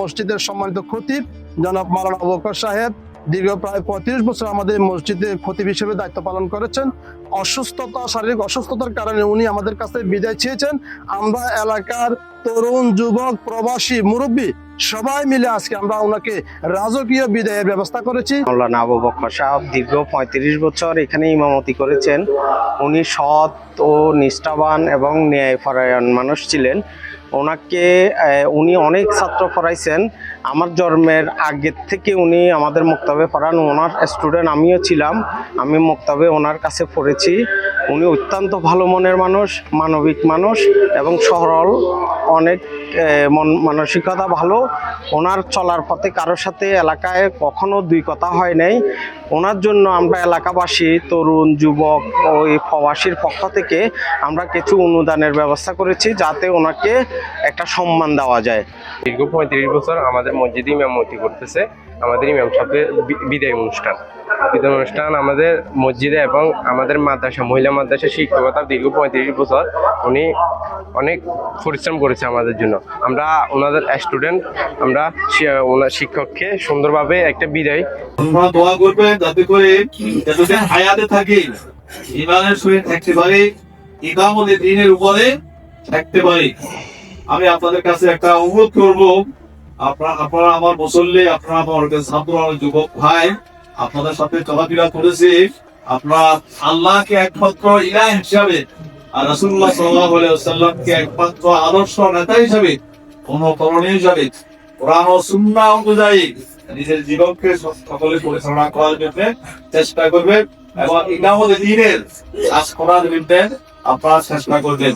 মসজিদের সম্মানিত খতিব, জনাব মালানা আবুবকর সাহেব, দীর্ঘ প্রায় পঁয়ত্রিশ বছর আমাদের মসজিদে খতিব হিসেবে দায়িত্ব পালন করেছেন। অসুস্থতা, শারীরিক অসুস্থতার কারণে উনি আমাদের কাছে বিদায় চেয়েছেন। আমরা এলাকার তরুণ, যুবক, প্রবাসী, মুরব্বী সবাই মিলে আজকে আমরা ওনাকে রাজকীয় বিদায়ের ব্যবস্থা করেছি। মৌলানা আবু বকর সাহেব দীর্ঘ পঁয়ত্রিশ বছর এখানে ইমামতি করেছেন। উনি সৎ ও নিষ্ঠাবান এবং ন্যায়পরায়ণ মানুষ ছিলেন। ওনাকে উনি অনেক ছাত্র পড়াইছেন। আমার জন্মের আগের থেকে উনি আমাদের মুক্তবে পড়ান। ওনার স্টুডেন্ট আমিও ছিলাম। আমি মুক্তবে ওনার কাছে পড়েছি। উনি অত্যন্ত ভালো মনের মানুষ, মানবিক মানুষ এবং সরল, অনেক মন, মানসিকতা ভালো। ওনার চলার পথে কারোর সাথে এলাকায় কখনো দুই কথা হয় নাই। ওনার জন্য আমরা এলাকাবাসী, তরুণ, যুবক ওই প্রবাসীর পক্ষ থেকে আমরা কিছু অনুদানের ব্যবস্থা করেছি যাতে ওনাকে একটা সম্মান দেওয়া যায়। দীর্ঘ পঁয়ত্রিশ বছর আমাদের মসজিদে ইমামতি করতেছে, আমাদের ইমাম সাহেবের বিদায় অনুষ্ঠান। বিদায় অনুষ্ঠান আমাদের মসজিদে এবং আমাদের মাদ্রাসা, মহিলা মাদ্রাসা শিক্ষকতা দীর্ঘ পঁয়ত্রিশ বছর উনি অনেক পরিশ্রম করেছে আমাদের জন্য। আমরা ওনাদের স্টুডেন্ট আমরা শিক্ষককে সুন্দরভাবে একটা বিদায়। দোয়া করবেন যাতে করে যতদিন হায়াতে থাকি, ইমানের থাকতে পারি দিনের উপরে থাকতে পারি। আমি আপনাদের কাছে একটা অনুরোধ করব আপনারা আপনারা আমার মুসল্লি, আপনারা আমার ছাত্র যুবক ভাই। আপনাদের সাথে চলাফেরা করেছি। আপনারা আল্লাহকে একমাত্র ইলাহ হিসাবে আর রাসূলুল্লাহ সাল্লাল্লাহু আলাইহি ওয়াসাল্লামকে একমাত্র আদর্শ নেতা হিসাবে অনুকরণীয় হিসাবে, কোরআন ও সুন্নাহ অনুযায়ী নিজের জীবনকে সকলে পরিচালনা করার জন্য চেষ্টা করবেন এবং ইমামত দিনের কাজ করার জন্য আপনারা চেষ্টা করবেন।